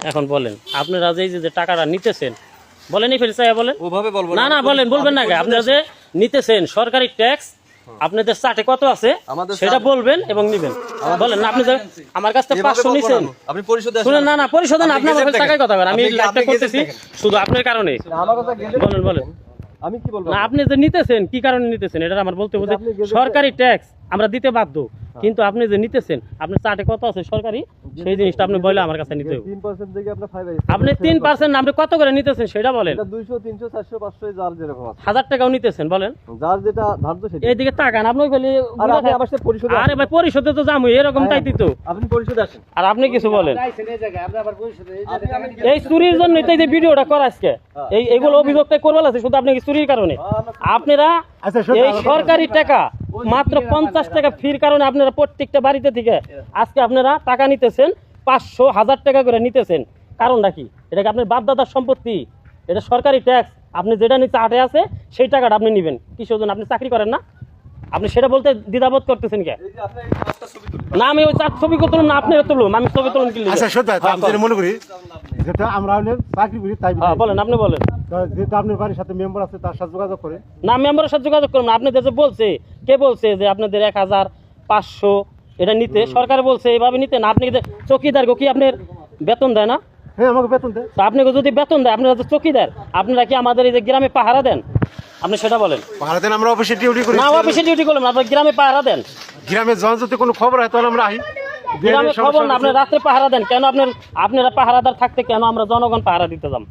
এখন বলেন। আপনারা যে যে টাকাটা নিতেছেন বলেন ফেরি সাহেব বলেন। ওভাবে বলব না। না বলেন বলবেন না আপনারা যে নিতেছেন সরকারি ট্যাক্স আপনাদের চাটে কত আছে সেটা বলবেন এবং নিবেন। বলেন না, আপনি আমার কাছ থেকে পাঁচশো বলব না নিছেন। আপনি পরিশোধে আসেন। শুনেন না না পরিশোধন আপনি আপনি আমার টাকায় কথা বলেন। আমি। লাইভটা করতেছি শুধু আপনার কারণে। বলেন বলেন। আমি কি বলব? না আপনি যে নিতেছেন কি কারণে নিতেছেন এটা আমার বলতে বলতে সরকারি ট্যাক্স আমরা দিতে বাধ্য। কিন্তু আপনি যে নিতেছেন আপনার চাটে কত আছে সরকারি? সেই জিনিসটা আপনি বলে আমার কাছে নিতে হবে। আপনি তিন পার্সেন্ট আপনি কত করে নিতেছেন সেটা বলেন। এটা দুইশো তিনশো চারশো পাঁচশো যার যেরকম হাজার টাকাও নিতেছেন বলেন। যার যেটা ধার্য এইদিকে তাকান আপনি আর ভাই পরিশোধে তো যাব এরকম তাই তো। আপনি পরিশোধে আসেন। আর আপনি কিছু বলেন। এই চুরির জন্য এই যে ভিডিওটা করা আজকে। এই এগুলো অভিযোগটা করবার আছে শুধু আপনি চুরির কারণে? আপনারা এই সরকারি টাকা মাত্র পঞ্চাশ টাকা ফির কারণে আপনারা প্রত্যেকটা বাড়িতে থেকে আজকে আপনারা টাকা নিতেছেন পাঁচশো হাজার টাকা করে নিতেছেন। কারণটা কি? এটা কি আপনার বাপদাদার সম্পত্তি? এটা সরকারি ট্যাক্স আপনি যেটা নিচে আটে আছে সেই টাকাটা আপনি নেবেন। কিসের জন্য আপনি চাকরি করেন না? আপনি সেটা বলতে দ্বিধাবোধ করতেছেন কে? এই যে আপনি এই পাঁচটা ছবি তুলুন না আমি ওই চার ছবি তুলুন না আপনি তুলুন আমি ছবি তুলুন আচ্ছা সত্যি আমি মনে করি যেটা আমরা চাকরি করি তাই হ্যাঁ বলেন আপনি বলেন। যেহেতু আপনার বাড়ির সাথে মেম্বার আছে তার সাথে যোগাযোগ করে। না মেম্বারের সাথে যোগাযোগ করুন। আপনাদের যে বলছে কে বলছে যে আপনাদের এক হাজার পাঁচশো এটা নিতে? সরকার বলছে এইভাবে নিতে না আপনি চকিদার কি আপনার বেতন দেয় না? হ্যাঁ আমাকে বেতন দেয়। তো আপনাকে যদি বেতন দেয় আপনারা তো চকিদার আপনারা কি আমাদের এই যে গ্রামে পাহারা দেন? আপনি সেটা বলেন। ভারতে আমরা অফিসে ডিউটি করি। না অফিসে ডিউটি করলেন না, গ্রামে পাহারা দেন। গ্রামে জন যদি কোনো খবর হয় তাহলে আমরা আহি। গ্রামে খবর না আপনি রাত্রে পাহারা দেন। কেন আপনার আপনারা পাহারাদার থাকতে কেন আমরা জনগণ পাহারা দিতে যাম।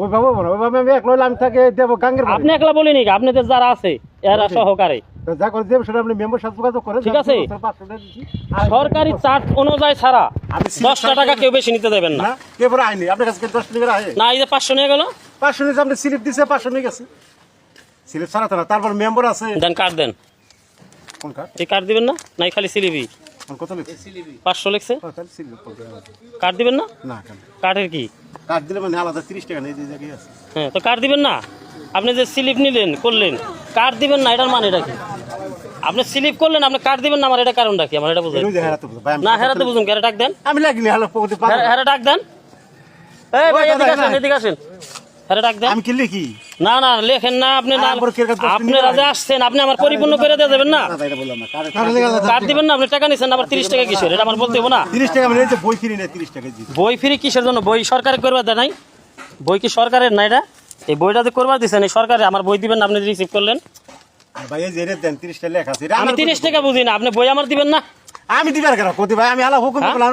ওইভাবে বলো ওইভাবে আমি এক আমি তাকে দেবো গাঙ্গের আপনি একলা বলিনি আপনাদের যারা আছে এরা সহকারে। যা করে দেবো সেটা আপনি মেম্বার সাথে যোগাযোগ ঠিক আছে। সরকারি চার্ট অনুযায়ী ছাড়া দশটা টাকা কেউ বেশি নিতে দেবেন না। কে পরে আইনি। আপনার কাছে দশ টাকা না এই যে পাঁচশো নিয়ে গেল। পাঁচশো নিয়ে আপনি স্লিপ দিছে পাঁচশো নিয়ে গেছে। স্লিপ ছাড়াতে না তারপর মেম্বার আছে। দেন কার্ড দেন। কোন কার্ড এই কার্ড দিবেন না? নাই খালি কোন কত লিখছে পাঁচশো লিখছে। কার্ড দিবেন না? না কেন? কি? দিলে মানে আলাদা তিরিশ টাকা নেই জায়গায় আছে। হ্যাঁ তো কার্ড দিবেন না? আপনি যে স্লিপ নিলেন করলেন কার্ড দিবেন না এটার মানে এটা কি? আপনি স্লিপ করলেন আপনি কার্ড দিবেন না আমার এটা কারণটা কি? আমার এটা বুঝলেন না হেরাতে বুঝুন কেন ডাক দেন? আমি লাগিনি হ্যালো হেরা- হেরা ডাক দেন। এই ভাই এদিকে আসেন এদিকে আসেন। হেরা ডাক দেন। আমি কি লিখি? না না লেখেন না আপনি না আমার কীরকম প্রশ্ন আপনারা যে নিয়ে আসছেন আপনি আমার পরিপূর্ণ করে দিয়ে দেবেন না? দাদা এটা বললাম না কার্ড কার্ড দিবেন না? আপনি টাকা নিছেন আবার তিরিশ টাকা কিসের? এটা আমার বলতে হবে না। তিরিশ টাকা মানে বই কিনি না তিরিশ টাকা বই ফ্রি কিসের জন্য? বই সরকার করবার দেয় নাই? বই কি সরকারের না এটা? এই বইটা যে করবার দিচ্ছেন এই সরকারে আমার বই দিবেন না আপনি রিসিভ করলেন? ভাই এই দেন তিরিশ টাকা লেখা আছে আমি আমার তিরিশ টাকা বুঝি না আপনি বই আমার দিবেন না? আমি দিবার কেন? ভাই আমি আলা হুকুম হ্যাঁ? করলাম।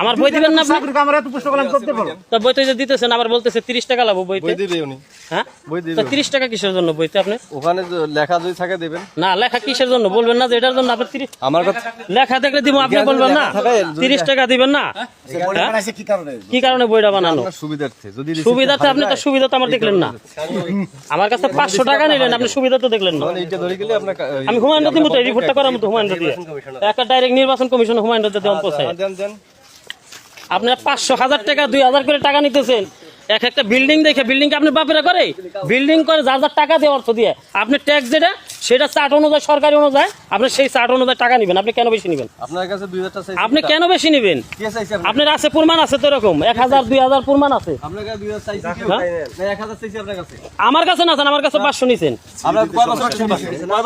আমার বই দিবেন না আপনি? চাকরি আমার এত করলাম করতে পারো তো বই তো দিতেছেন আবার বলতেছে তিরিশ টাকা লাভ বইতে বই দিবে উনি। হ্যাঁ? বই দিবে তো তিরিশ টাকা কিসের জন্য বইতে আপনি? ওখানে যে লেখা যদি থাকে দেবেন। না লেখা কিসের জন্য? বলবেন না যে এটার জন্য আপনি তিরিশ আমার কথা লেখা দেখলে দিব আপনি বলবেন না। লেখা থাকে, যদি- তিরিশ টাকা দিবেন না? হ্যাঁ? বানাইছে কি কারণে? কি কারণে বইটা বানানো? সুবিধার্থে যদি সুবিধাতে আপনি তো সুবিধা তো আমার দেখলেন না। আমার কাছে পাঁচশো টাকা নিলেন আপনি সুবিধা তো দেখলেন না। এইটা ধরে গেলে আপনার আমি হুমায়ুন রদি মতো রিপোর্টটা করার মতো হুমায়ুন রদি একটা ডাইরেক্ট নির্বাচন কমিশন হুমায়ুন রদি দেওয়া পোষায় দেন দেন। আপনারা পাঁচশো হাজার টাকা দুই হাজার করে টাকা নিতেছেন। এক একটা বিল্ডিং দেখে বিল্ডিং আপনার বাপেরা করে? বিল্ডিং করে যার যার টাকা দিয়ে অর্থ দিয়ে। আপনি ট্যাক্স যেটা সেটা চার্ট অনুযায়ী সরকারি অনুযায়ী আপনি সেই চার্ট অনুযায়ী টাকা নেবেন। আপনি কেন বেশি নেবেন? আপনার কাছে দুই হাজার আপনি কেন বেশি নেবেন? আপনার আপনার আছে প্রমাণ আছে তো এরকম। এক হাজার দুই হাজার প্রমাণ আছে। আমার কাছে না আছেন, আমার কাছে পাঁচশো নিছেন।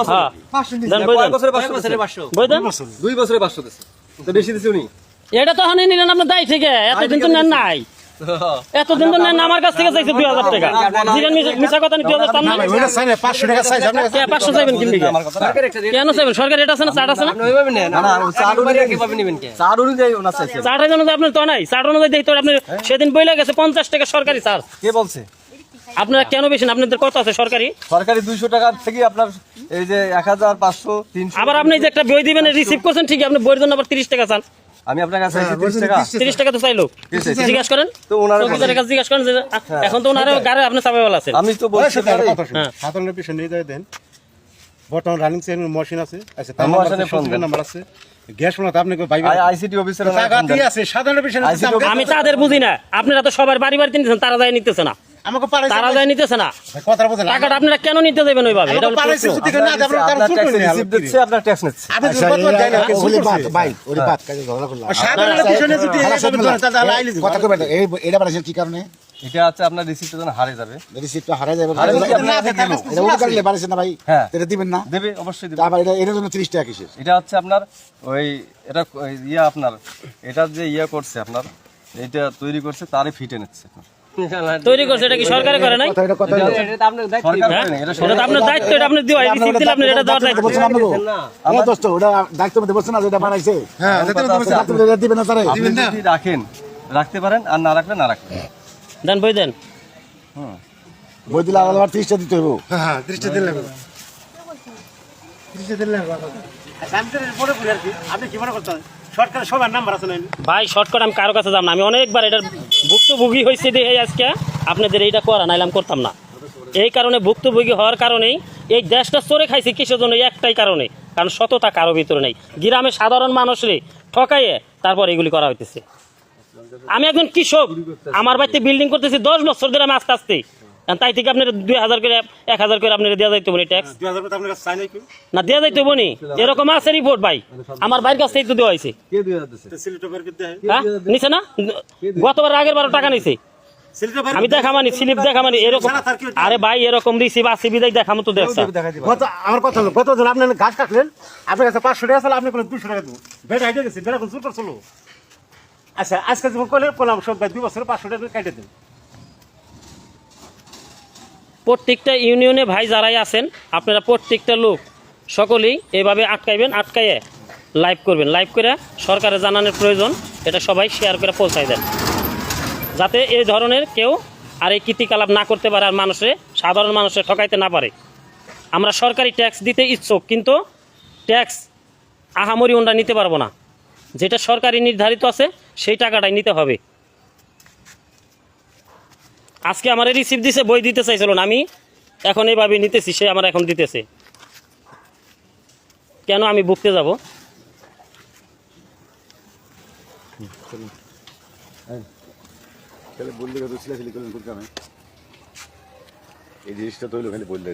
বছর হ্যাঁ। দুই বছরে পাঁচশো। বেশি দিছে উনি? এটা তো হানি নিলেন আপনার দায় থেকে। এতদিন তো নেন নাই। এতদিন তো নেন আমার কাছ থেকে চাইছে দুই হাজার টাকা। মিছা- মিছা কথা দুই হাজার না পাঁচশো টাকা চাইছে পাঁচশো চাইবেন কিনবি আমার কেন চাইবেন? সরকার এটা আছে না? চাট আছে না? না না চার অনুযায়ী আপনার তো নাই। চাট অনুযায়ী দেখতে আপনি সেদিন বইলে গেছে পঞ্চাশ টাকা সরকারি চার্জ কে বলছে? আপনারা কেন বেশি আপনাদের কত আছে সরকারি? সরকারি দুইশো টাকা থেকে আপনার এই যে এক হাজার পাঁচশো আবার আপনি যে একটা বই দিবেন রিসিভ করছেন ঠিকই আপনি বইয়ের জন্য আবার তিরিশ টাকা চান। আমি আপনার কাছে চাইছি তিরিশ টাকা। তিরিশ টাকা। তো চাইলো। জিজ্ঞাসা করেন? তো ওনারা কাছে জিজ্ঞাসা করেন যে এখন তো ওনারা গাড়ি আপনি আছেন। আমি তো বলছি কথা শুনুন। হ্যাঁ। পিছনে নিয়ে যায় দেন। বর্তমান রানিং মেশিন আছে। আচ্ছা তার নাম্বার আছে ফোন নাম্বার আছে। গ্যাস শোনা আপনি ভাই আইসিটি অফিসার আছে? সাধারণ পিছনে আমি তাদের বুঝি না। আপনারা তো সবার বাড়ি নিতেছেন তারা যায় নিতেছে না। আমাকে পারাইছে তারা যায় নিতেছে না ভাই, কথাটা টাকাটা আপনারা কেন নিতে দেবেন ওইভাবে এটা হলো পারাইছে যদি কেউ না দেয়, আমরা তারা আপনার করে রিসিভ দিচ্ছে আপনার ট্যাক্স নিচ্ছে আপনি যদি কতবার দেয় না, কেউ চুর ওগুলি বাদ, করছে। ভাই, ওগুলি বাদ, কাজে ঝগড়া করলাম। সাধারণ পিছনে যদি হ্যাঁ, এইভাবে শুনুন তাহলে আইলে কথা কইবেন এই- এটা বানাইছে কি কারণে? এটা হচ্ছে আপনার রিসিপ্টের জন্য হারিয়ে যাবে রিসিপ্টটা হারায় যাবে। হারায় যাবে, আপনার এটা- কাছে এটা ওই কারণে বানাইছে না ভাই? এটা দিবেন না? দেবে অবশ্যই দেবে তা আবার এটা- এটার জন্য 30 টাকা কিসের? এটা হচ্ছে আপনার ওই এটা ইয়ে আপনার এটা যে ইয়ে করছে আপনার এটা তৈরি করছে তারই ফিটে নিচ্ছে তৈরি করছে এটা কি সরকারে করে নাই এটা কথা হলো। সরকার হ্যাঁ? এটা এটা তো আপনার দায়িত্ব এটা আপনি দিও আপনি এটা দেওয়ার দায়িত্ব দায়িত্ব বলছেন দোস্ত, ওটা দায়িত্ব মধ্যে না বানাইছে? দায়িত্ব মধ্যে দিবেন না তারে? আপনি যদি রাখেন রাখতে পারেন আর না রাখলে না রাখবেন দেন বই দেন বই দিলে আলাদা আবার 30 দিতে হইব। হ্যাঁ, দৃষ্টি দিলে হবে। দৃষ্টি দিলে হবে। আচ্ছা, আপনি কি মনে করতেন? সরকারের সবার নাম্বার আছে ভাই শর্টকাট আমি কারও কাছে যাব না। আমি অনেকবার এটার ভুক্তভোগী হয়েছে দেখে আজকে। আপনাদের এইটা করা নাইলাম করতাম না। এই কারণে ভুক্তভোগী হওয়ার কারণেই এই দেশটা চোরে খাইছে কিসের জন্য? একটাই কারণে। কারণ সততা কারও ভিতরে নেই। গ্রামে সাধারণ মানুষরে ঠকাইয়ে তারপর এগুলি করা হইতেছে। আমি একজন কৃষক। আমার বাড়িতে বিল্ডিং করতেছি দশ বছর ধরে আমি আস্তে আস্তে। তাই থেকে আপনার দুই হাজার করে এক হাজার করে আপনার দেওয়া যাইতে বলি ট্যাক্স না দেওয়া যাইতে বনি এরকম আছে রিপোর্ট ভাই। আমার বাড়ির কাছ থেকে তো দেওয়া হয়েছে। তো হয়। হ্যাঁ? নিছে না? গতবার আগের বারো টাকা নিছে। আমি দেখা মানি স্লিপ দেখা মানি এরকম আরে ভাই এরকম রিসিভ আছে বিদায় দেখা মতো দেখছ গত আমার কথা হলো জন আপনি ঘাস কাটলেন? আপনার কাছে পাঁচশো টাকা ছিল আপনি কোনো দুশো টাকা দেবো। বেটা হাইটে গেছে বেটা কোন চুর করছিল আচ্ছা আজকে যখন করলেন করলাম সব দুই বছর পাঁচশো টাকা কাটে দেন। প্রত্যেকটা ইউনিয়নে ভাই যারাই আছেন, আপনারা প্রত্যেকটা লোক সকলেই এভাবে আটকাইবেন, আটকাইয়ে লাইভ করবেন। লাইভ করে সরকারের জানানোর প্রয়োজন, এটা সবাই শেয়ার করে পৌঁছাই দেন। যাতে এই ধরনের কেউ আর এই কীর্তিকলাপ না করতে পারে আর মানুষে, সাধারণ মানুষে ঠকাইতে না পারে। আমরা সরকারি ট্যাক্স দিতে ইচ্ছুক, কিন্তু ট্যাক্স আহামরি ওনরা নিতে পারব না। যেটা সরকারি নির্ধারিত আছে, সেই টাকাটাই নিতে হবে। আজকে আমার রিসিভ দিছে, বই দিতে চাইছিল না। আমি এখন এইভাবে নিতেছি, সে আমার এখন দিতেছে। কেন আমি বুকতে যাব? বললি? এই জিনিসটা তো খালি বললে